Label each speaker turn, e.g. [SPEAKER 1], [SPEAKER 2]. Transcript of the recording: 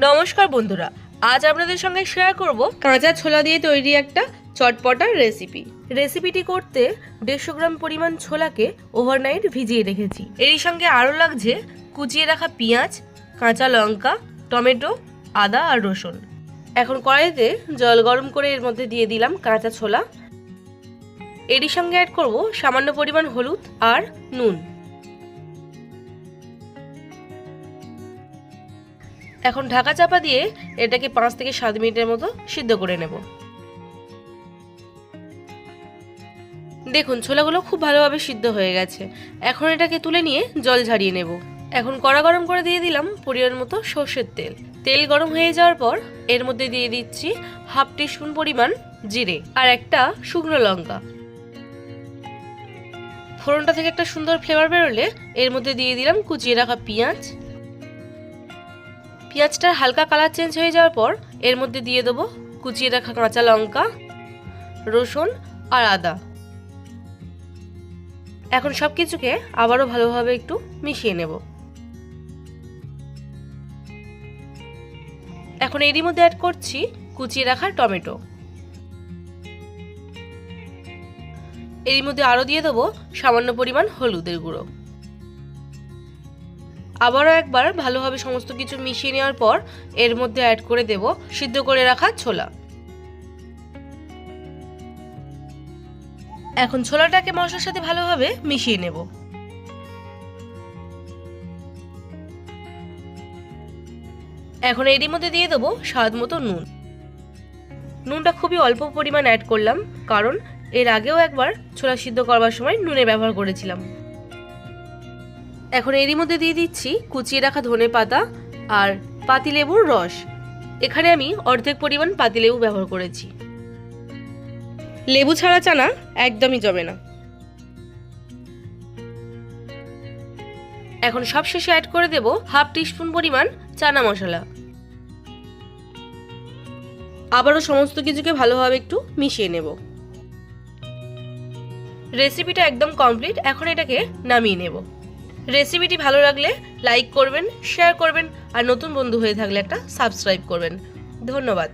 [SPEAKER 1] নমস্কার বন্ধুরা, আজ আপনাদের সঙ্গে শেয়ার করব কাঁচা ছোলা দিয়ে তৈরি একটা চটপটার রেসিপি রেসিপিটি করতে দেড়শো গ্রাম পরিমাণ ছোলাকে ওভারনাইট ভিজিয়ে রেখেছি। এরই সঙ্গে আরও লাগছে কুচিয়ে রাখা পেঁয়াজ, কাঁচা লঙ্কা, টমেটো, আদা আর রসুন। এখন কড়াইতে জল গরম করে এর মধ্যে দিয়ে দিলাম কাঁচা ছোলা। এরই সঙ্গে অ্যাড করব সামান্য পরিমাণ হলুদ আর নুন। এখন ঢাকা চাপা দিয়ে এটাকে পাঁচ থেকে সাত মিনিটের মতো সিদ্ধ করে নেব। দেখুন, ছোলাগুলো খুব ভালোভাবে সিদ্ধ হয়ে গেছে। এখন এটাকে তুলে নিয়ে জল ঝারিয়ে নেব। এখন কড়া গরম করে দিয়ে দিলাম পরিমাণ মতো সর্ষের তেল। তেল গরম হয়ে যাওয়ার পর এর মধ্যে দিয়ে দিচ্ছি হাফ টিস্পুন পরিমাণ জিরে আর একটা শুকনো লঙ্কা। ফোড়নটা থেকে একটা সুন্দর ফ্লেভার বেরোলে এর মধ্যে দিয়ে দিলাম কুচিয়ে রাখা পেঁয়াজ পেঁয়াজটার হালকা কালার চেঞ্জ হয়ে যাওয়ার পর এর মধ্যে দিয়ে দেবো কুচিয়ে রাখা কাঁচা লঙ্কা, রসুন আর আদা। এখন সব কিছুকে আবারও ভালোভাবে একটু মিশিয়ে নেব। এখন এরই মধ্যে অ্যাড করছি কুচিয়ে রাখা টমেটো। এরই মধ্যে আরও দিয়ে দেবো সামান্য পরিমাণ হলুদের গুঁড়ো। আবারও একবার ভালোভাবে সমস্ত কিছু মিশিয়ে নেওয়ার পর এর মধ্যে অ্যাড করে দেব সিদ্ধ করে রাখা ছোলা। এখন ছোলাটাকে মশলার সাথে ভালোভাবে মিশিয়ে নেব। এখন এরই মধ্যে দিয়ে দেবো স্বাদ মতো নুন। নুনটা খুবই অল্প পরিমাণ অ্যাড করলাম, কারণ এর আগেও একবার ছোলা সিদ্ধ করবার সময় নুনের ব্যবহার করেছিলাম। এখন এরই মধ্যে দিয়ে দিচ্ছি কুচিয়ে রাখা ধনে পাতা আর পাতিলেবুর রস। এখানে আমি অর্ধেক পরিমাণ পাতিলেবু ব্যবহার করেছি। লেবু ছাড়া চানা একদমই জমে না। এখন সব শেষে অ্যাড করে দেব হাফ টিস্পুন পরিমাণ চানা মশলা। আবারও সমস্ত কিছুকে ভালোভাবে একটু মিশিয়ে নেব। রেসিপিটা একদম কমপ্লিট এখন এটাকে নামিয়ে নেব। রেসিপিটি ভালো লাগলে লাইক করবেন শেয়ার করবেন, আর নতুন বন্ধু হয়ে থাকলে একটা সাবস্ক্রাইব করবেন। ধন্যবাদ।